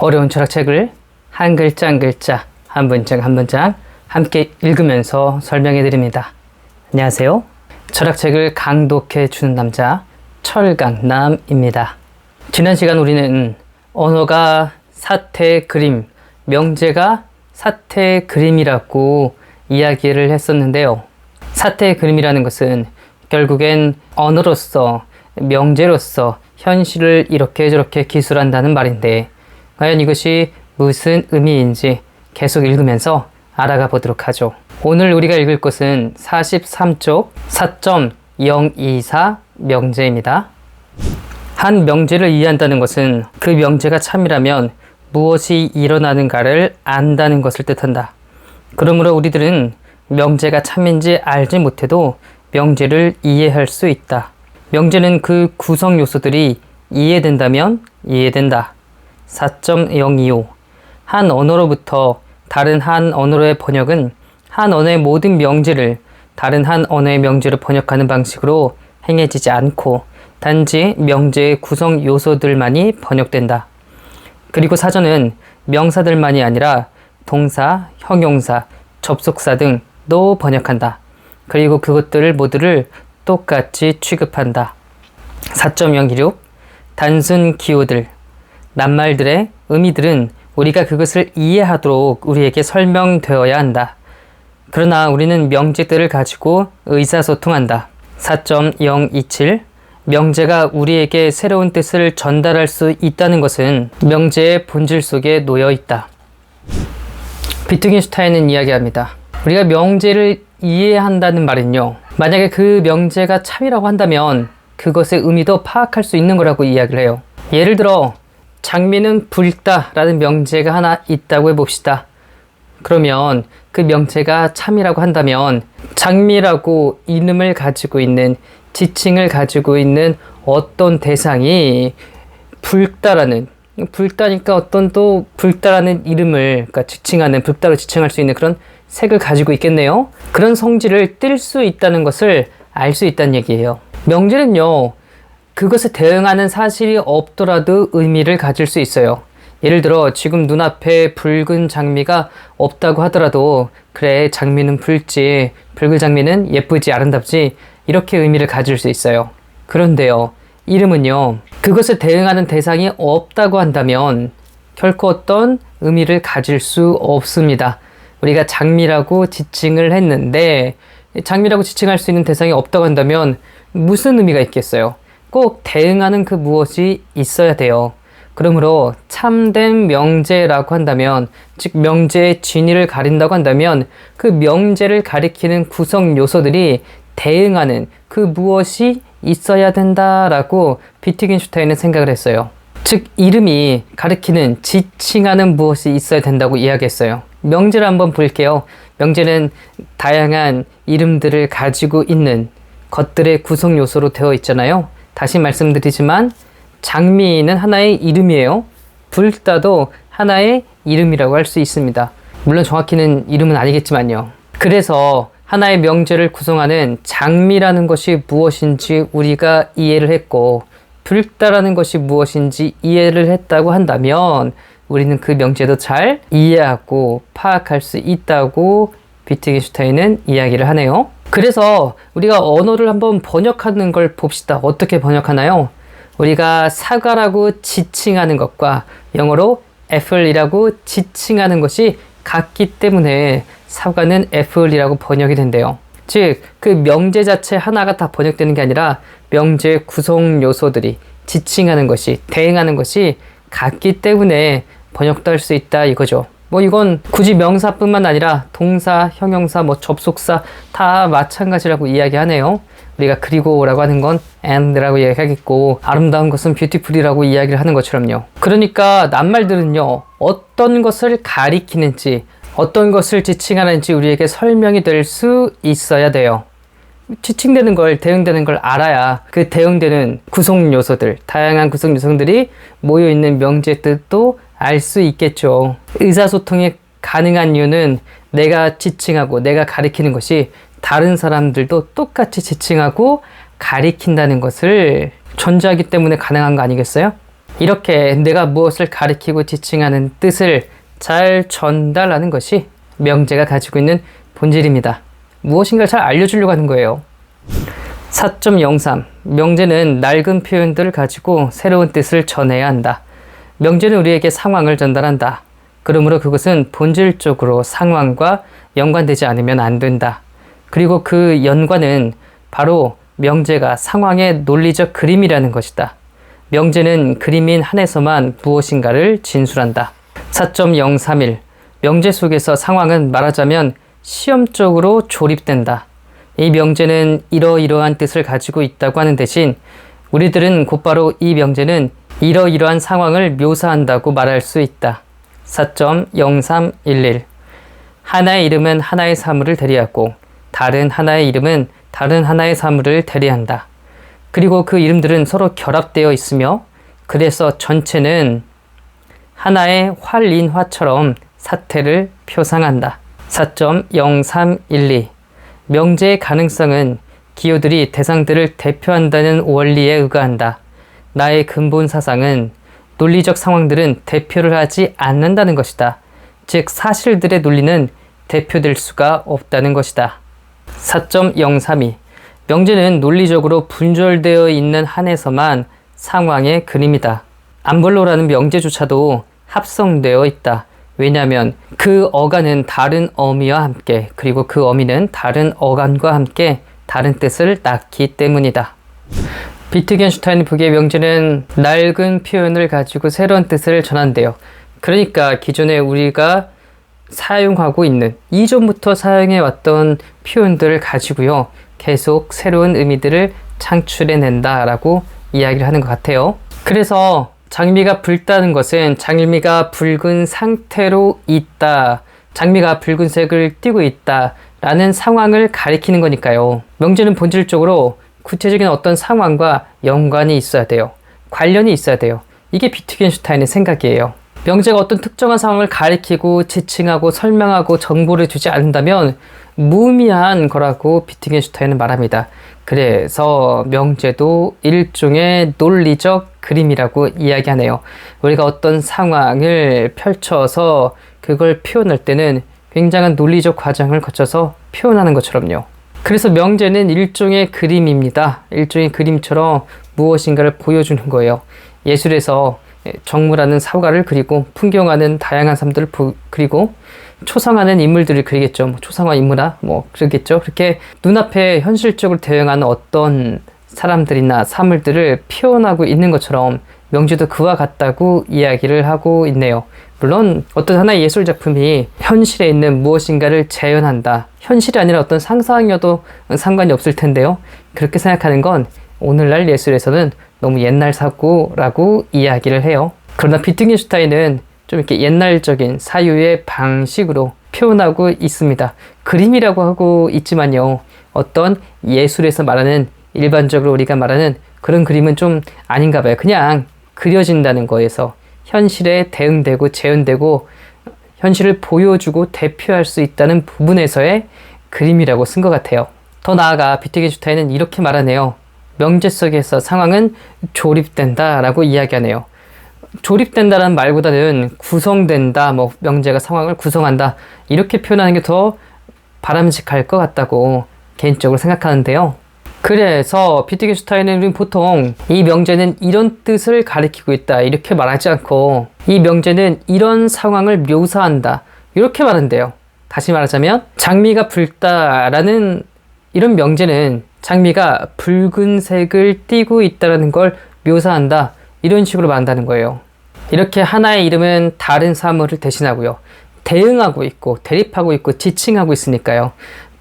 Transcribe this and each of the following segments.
어려운 철학책을 한 글자 한 글자, 한 문장 한 문장 함께 읽으면서 설명해 드립니다. 안녕하세요. 철학책을 강독해 주는 남자 철강남입니다. 지난 시간 우리는 언어가 사태 그림, 명제가 사태 그림이라고 이야기를 했었는데요. 사태 그림이라는 것은 결국엔 언어로서 명제로서 현실을 이렇게 저렇게 기술한다는 말인데 과연 이것이 무슨 의미인지 계속 읽으면서 알아가 보도록 하죠. 오늘 우리가 읽을 것은 43쪽 4.024 명제입니다. 한 명제를 이해한다는 것은 그 명제가 참이라면 무엇이 일어나는가를 안다는 것을 뜻한다. 그러므로 우리들은 명제가 참인지 알지 못해도 명제를 이해할 수 있다. 명제는 그 구성 요소들이 이해된다면 이해된다. 4.025. 한 언어로부터 다른 한 언어로의 번역은 한 언어의 모든 명제를 다른 한 언어의 명제로 번역하는 방식으로 행해지지 않고 단지 명제의 구성 요소들만이 번역된다. 그리고 사전은 명사들만이 아니라 동사, 형용사, 접속사 등도 번역한다. 그리고 그것들을 모두를 똑같이 취급한다. 4.026 단순 기호들 낱말들의 의미들은 우리가 그것을 이해하도록 우리에게 설명되어야 한다. 그러나 우리는 명제들을 가지고 의사소통한다. 4.027 명제가 우리에게 새로운 뜻을 전달할 수 있다는 것은 명제의 본질 속에 놓여 있다. 비트겐슈타인은 이야기합니다. 우리가 명제를 이해한다는 말은요. 만약에 그 명제가 참이라고 한다면 그것의 의미도 파악할 수 있는 거라고 이야기를 해요. 예를 들어 장미는 붉다라는 명제가 하나 있다고 해봅시다. 그러면 그 명제가 참이라고 한다면 장미라고 이름을 가지고 있는 지칭을 가지고 있는 어떤 대상이 붉다라는 붉다니까 어떤 또 붉다라는 이름을 그러니까 지칭하는 붉다로 지칭할 수 있는 그런 색을 가지고 있겠네요. 그런 성질을 띨 수 있다는 것을 알 수 있다는 얘기예요. 명제는요. 그것에 대응하는 사실이 없더라도 의미를 가질 수 있어요. 예를 들어 지금 눈앞에 붉은 장미가 없다고 하더라도 그래 장미는 붉지 붉은 장미는 예쁘지 아름답지 이렇게 의미를 가질 수 있어요. 그런데요 이름은요 그것에 대응하는 대상이 없다고 한다면 결코 어떤 의미를 가질 수 없습니다. 우리가 장미라고 지칭을 했는데 장미라고 지칭할 수 있는 대상이 없다고 한다면 무슨 의미가 있겠어요? 꼭 대응하는 그 무엇이 있어야 돼요. 그러므로 참된 명제라고 한다면, 즉 명제의 진위를 가린다고 한다면 그 명제를 가리키는 구성 요소들이 대응하는 그 무엇이 있어야 된다라고 비트겐슈타인은 생각을 했어요. 즉 이름이 가리키는 지칭하는 무엇이 있어야 된다고 이야기했어요. 명제를 한번 볼게요. 명제는 다양한 이름들을 가지고 있는 것들의 구성 요소로 되어 있잖아요. 다시 말씀드리지만 장미는 하나의 이름이에요. 불다도 하나의 이름이라고 할 수 있습니다. 물론 정확히는 이름은 아니겠지만요. 그래서 하나의 명제를 구성하는 장미라는 것이 무엇인지 우리가 이해를 했고 불다라는 것이 무엇인지 이해를 했다고 한다면 우리는 그 명제도 잘 이해하고 파악할 수 있다고 비트겐슈타인은 이야기를 하네요. 그래서 우리가 언어를 한번 번역하는 걸 봅시다. 어떻게 번역하나요? 우리가 사과라고 지칭하는 것과 영어로 애플이라고 지칭하는 것이 같기 때문에 사과는 애플이라고 번역이 된대요. 즉, 그 명제 자체 하나가 다 번역되는 게 아니라 명제 구성 요소들이 지칭하는 것이, 대응하는 것이 같기 때문에 번역도 할 수 있다 이거죠. 뭐 이건 굳이 명사뿐만 아니라 동사, 형용사, 뭐 접속사 다 마찬가지라고 이야기하네요. 우리가 그리고라고 하는 건 and라고 이야기하겠고 아름다운 것은 beautiful이라고 이야기를 하는 것처럼요. 그러니까 낱말들은요. 어떤 것을 가리키는지 어떤 것을 지칭하는지 우리에게 설명이 될 수 있어야 돼요. 지칭되는 걸, 대응되는 걸 알아야 그 대응되는 구성 요소들, 다양한 구성 요소들이 모여 있는 명제 뜻도 알 수 있겠죠. 의사소통이 가능한 이유는 내가 지칭하고 내가 가리키는 것이 다른 사람들도 똑같이 지칭하고 가리킨다는 것을 전제하기 때문에 가능한 거 아니겠어요? 이렇게 내가 무엇을 가리키고 지칭하는 뜻을 잘 전달하는 것이 명제가 가지고 있는 본질입니다. 무엇인가를 잘 알려주려고 하는 거예요. 4.03 명제는 낡은 표현들을 가지고 새로운 뜻을 전해야 한다. 명제는 우리에게 상황을 전달한다. 그러므로 그것은 본질적으로 상황과 연관되지 않으면 안 된다. 그리고 그 연관은 바로 명제가 상황의 논리적 그림이라는 것이다. 명제는 그림인 한에서만 무엇인가를 진술한다. 4.031 명제 속에서 상황은 말하자면 시험적으로 조립된다. 이 명제는 이러이러한 뜻을 가지고 있다고 하는 대신 우리들은 곧바로 이 명제는 이러이러한 상황을 묘사한다고 말할 수 있다. 4.0311 하나의 이름은 하나의 사물을 대리하고 다른 하나의 이름은 다른 하나의 사물을 대리한다. 그리고 그 이름들은 서로 결합되어 있으며 그래서 전체는 하나의 활인화처럼 사태를 표상한다. 4.0312 명제의 가능성은 기호들이 대상들을 대표한다는 원리에 의거한다. 나의 근본 사상은 논리적 상황들은 대표를 하지 않는다는 것이다. 즉, 사실들의 논리는 대표될 수가 없다는 것이다. 4.032 명제는 논리적으로 분절되어 있는 한에서만 상황의 그림이다. 암블로라는 명제조차도 합성되어 있다. 왜냐하면 그 어간은 다른 어미와 함께 그리고 그 어미는 다른 어간과 함께 다른 뜻을 낳기 때문이다. 비트겐슈타인 북의 명제는 낡은 표현을 가지고 새로운 뜻을 전한대요. 그러니까 기존에 우리가 사용하고 있는 이전부터 사용해 왔던 표현들을 가지고요. 계속 새로운 의미들을 창출해 낸다라고 이야기를 하는 것 같아요. 그래서 장미가 붉다는 것은 장미가 붉은 상태로 있다. 장미가 붉은색을 띠고 있다. 라는 상황을 가리키는 거니까요. 명제는 본질적으로 구체적인 어떤 상황과 연관이 있어야 돼요. 관련이 있어야 돼요. 이게 비트겐슈타인의 생각이에요. 명제가 어떤 특정한 상황을 가리키고 지칭하고 설명하고 정보를 주지 않는다면 무의미한 거라고 비트겐슈타인은 말합니다. 그래서 명제도 일종의 논리적 그림이라고 이야기하네요. 우리가 어떤 상황을 펼쳐서 그걸 표현할 때는 굉장한 논리적 과정을 거쳐서 표현하는 것처럼요. 그래서 명제는 일종의 그림입니다. 일종의 그림처럼 무엇인가를 보여주는 거예요. 예술에서 정무라는 사과를 그리고 풍경하는 다양한 사람들을 그리고 초상하는 인물들을 그리겠죠. 뭐 초상화 인물아, 뭐 그러겠죠. 그렇게 눈앞에 현실적으로 대응하는 어떤 사람들이나 사물들을 표현하고 있는 것처럼 명주도 그와 같다고 이야기를 하고 있네요. 물론 어떤 하나의 예술 작품이 현실에 있는 무엇인가를 재현한다. 현실이 아니라 어떤 상상이어도 상관이 없을 텐데요. 그렇게 생각하는 건 오늘날 예술에서는 너무 옛날 사고라고 이야기를 해요. 그러나 비트겐슈타인은 좀 이렇게 옛날적인 사유의 방식으로 표현하고 있습니다. 그림이라고 하고 있지만요. 어떤 예술에서 말하는 일반적으로 우리가 말하는 그런 그림은 좀 아닌가 봐요. 그냥 그려진다는 거에서 현실에 대응되고 재현되고 현실을 보여주고 대표할 수 있다는 부분에서의 그림이라고 쓴 것 같아요. 더 나아가 비트겐슈타인은 이렇게 말하네요. 명제 속에서 상황은 조립된다 라고 이야기하네요. 조립된다는 말보다는 구성된다, 뭐 명제가 상황을 구성한다 이렇게 표현하는 게 더 바람직할 것 같다고 개인적으로 생각하는데요. 그래서 비트겐슈타인은 보통 이 명제는 이런 뜻을 가리키고 있다 이렇게 말하지 않고 이 명제는 이런 상황을 묘사한다 이렇게 말한대요. 다시 말하자면 장미가 붉다라는 이런 명제는 장미가 붉은색을 띠고 있다는 걸 묘사한다 이런 식으로 말한다는 거예요. 이렇게 하나의 이름은 다른 사물을 대신하고요. 대응하고 있고 대립하고 있고 지칭하고 있으니까요.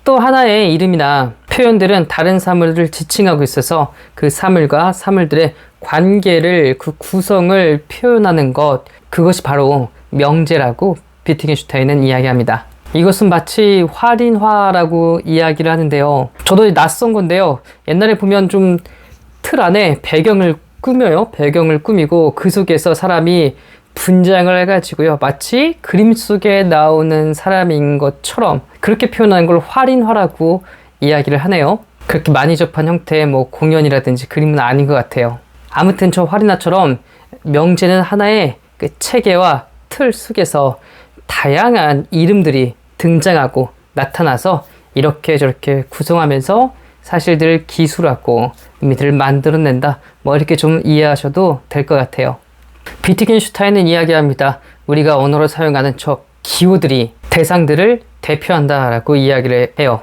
또 하나의 이름이나 표현들은 다른 사물을 지칭하고 있어서 그 사물과 사물들의 관계를 그 구성을 표현하는 것 그것이 바로 명제라고 비트겐슈타인은 이야기합니다. 이것은 마치 활인화라고 이야기를 하는데요. 저도 낯선 건데요. 옛날에 보면 좀 틀 안에 배경을 꾸며요. 배경을 꾸미고 그 속에서 사람이 분장을 해가지고요. 마치 그림 속에 나오는 사람인 것처럼 그렇게 표현하는 걸 활인화라고 이야기를 하네요. 그렇게 많이 접한 형태의 뭐 공연이라든지 그림은 아닌 것 같아요. 아무튼 저 활인화처럼 명제는 하나의 그 체계와 틀 속에서 다양한 이름들이 등장하고 나타나서 이렇게 저렇게 구성하면서 사실들을 기술하고 의미들을 만들어낸다. 뭐 이렇게 좀 이해하셔도 될 것 같아요. 비트겐슈타인은 이야기합니다. 우리가 언어로 사용하는 저 기호들이 대상들을 대표한다라고 이야기를 해요.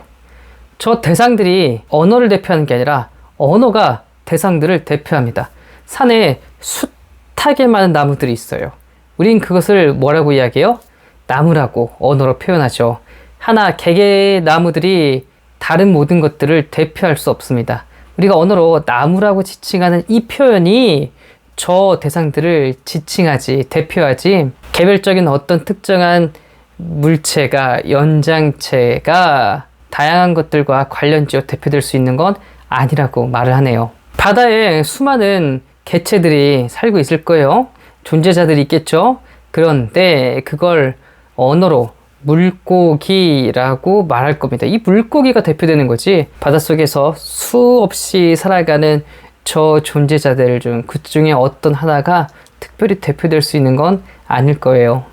저 대상들이 언어를 대표하는 게 아니라 언어가 대상들을 대표합니다. 산에 숱하게 많은 나무들이 있어요. 우린 그것을 뭐라고 이야기해요? 나무라고 언어로 표현하죠. 하나 개개의 나무들이 다른 모든 것들을 대표할 수 없습니다. 우리가 언어로 나무라고 지칭하는 이 표현이 저 대상들을 지칭하지, 대표하지, 개별적인 어떤 특정한 물체가, 연장체가 다양한 것들과 관련 지어 대표될 수 있는 건 아니라고 말을 하네요. 바다에 수많은 개체들이 살고 있을 거예요. 존재자들이 있겠죠. 그런데 그걸 언어로 물고기라고 말할 겁니다. 이 물고기가 대표되는 거지. 바닷속에서 수없이 살아가는 저 존재자들 중 그 중에 어떤 하나가 특별히 대표될 수 있는 건 아닐 거예요.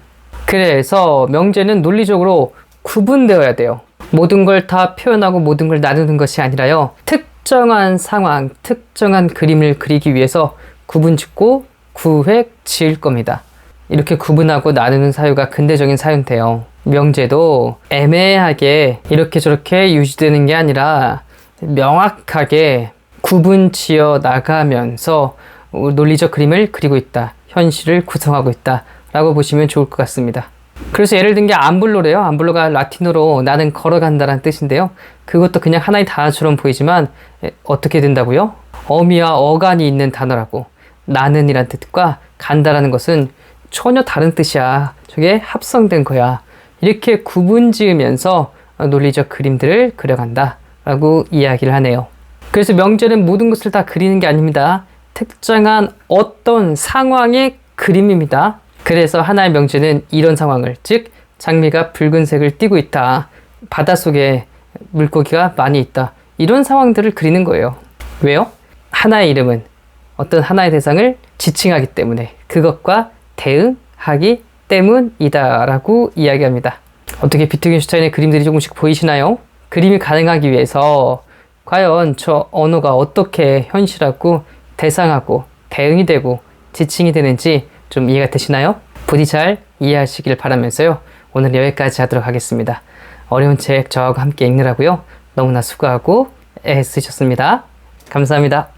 그래서 명제는 논리적으로 구분되어야 돼요. 모든 걸 다 표현하고 모든 걸 나누는 것이 아니라요. 특정한 상황, 특정한 그림을 그리기 위해서 구분 짓고 구획 지을 겁니다. 이렇게 구분하고 나누는 사유가 근대적인 사유인데요. 명제도 애매하게 이렇게 저렇게 유지되는 게 아니라 명확하게 구분 지어 나가면서 논리적 그림을 그리고 있다. 현실을 구성하고 있다. 라고 보시면 좋을 것 같습니다. 그래서 예를 든 게 암블로래요. 암블로가 라틴어로 나는 걸어간다라는 뜻인데요. 그것도 그냥 하나의 단어처럼 보이지만 에, 어떻게 된다고요? 어미와 어간이 있는 단어라고 나는이란 뜻과 간다라는 것은 전혀 다른 뜻이야. 저게 합성된 거야. 이렇게 구분 지으면서 논리적 그림들을 그려간다. 라고 이야기를 하네요. 그래서 명제는 모든 것을 다 그리는 게 아닙니다. 특정한 어떤 상황의 그림입니다. 그래서 하나의 명제는 이런 상황을, 즉, 장미가 붉은색을 띠고 있다. 바닷속에 물고기가 많이 있다. 이런 상황들을 그리는 거예요. 왜요? 하나의 이름은 어떤 하나의 대상을 지칭하기 때문에 그것과 대응하기 때문이다라고 이야기합니다. 어떻게 비트겐슈타인의 그림들이 조금씩 보이시나요? 그림이 가능하기 위해서 과연 저 언어가 어떻게 현실하고 대상하고 대응이 되고 지칭이 되는지 좀 이해가 되시나요? 부디 잘 이해하시길 바라면서요. 오늘 여기까지 하도록 하겠습니다. 어려운 책 저하고 함께 읽느라고요. 너무나 수고하고 애쓰셨습니다. 감사합니다.